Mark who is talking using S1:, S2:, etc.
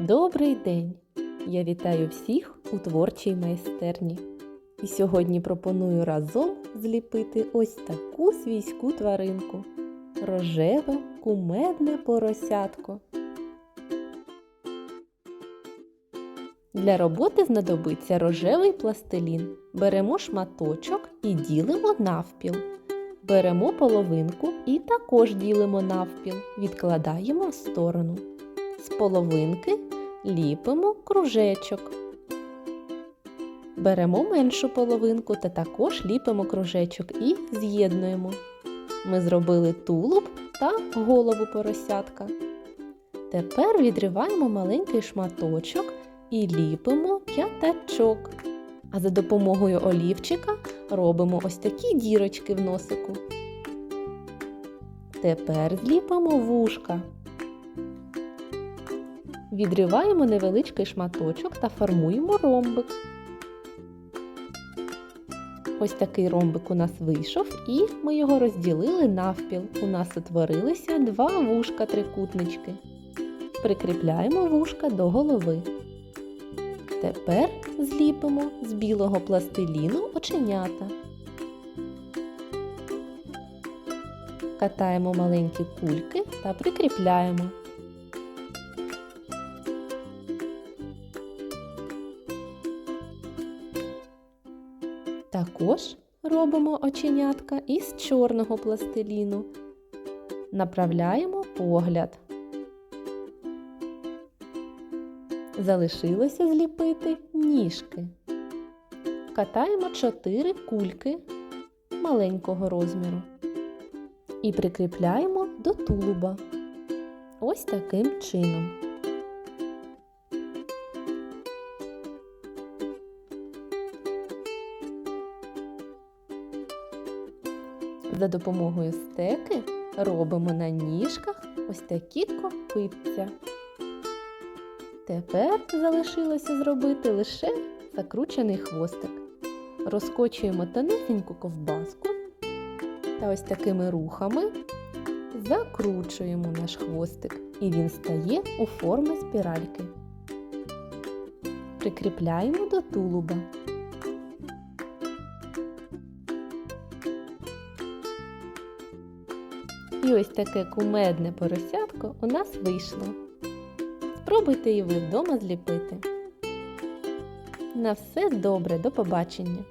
S1: Добрий день! Я вітаю всіх у творчій майстерні. І сьогодні пропоную разом зліпити ось таку свійську тваринку рожеве кумедне поросятко. Для роботи знадобиться рожевий пластилін. Беремо шматочок і ділимо навпіл. Беремо половинку і також ділимо навпіл, відкладаємо в сторону. З половинки ліпимо кружечок. Беремо меншу половинку та також ліпимо кружечок і з'єднуємо. Ми зробили тулуб та голову поросятка. Тепер відриваємо маленький шматочок і ліпимо п'ятачок. А за допомогою олівчика робимо ось такі дірочки в носику. Тепер зліпимо вушка. Відриваємо невеличкий шматочок та формуємо ромбик. Ось такий ромбик у нас вийшов, і ми його розділили навпіл. У нас утворилися два вушка трикутнички. Прикріпляємо вушка до голови. Тепер зліпимо з білого пластиліну оченята. Катаємо маленькі кульки та прикріпляємо. Також робимо оченятка із чорного пластиліну. Направляємо погляд. Залишилося зліпити ніжки. Катаємо 4 кульки маленького розміру і прикріпляємо до тулуба. Ось таким чином. За допомогою стеки робимо на ніжках ось такі копитця. Тепер залишилося зробити лише закручений хвостик. Розкочуємо тонесеньку ковбаску та ось такими рухами закручуємо наш хвостик, і він стає у формі спіральки. Прикріпляємо до тулуба. І ось таке кумедне поросятко у нас вийшло. Спробуйте і ви вдома зліпити. На все добре, до побачення!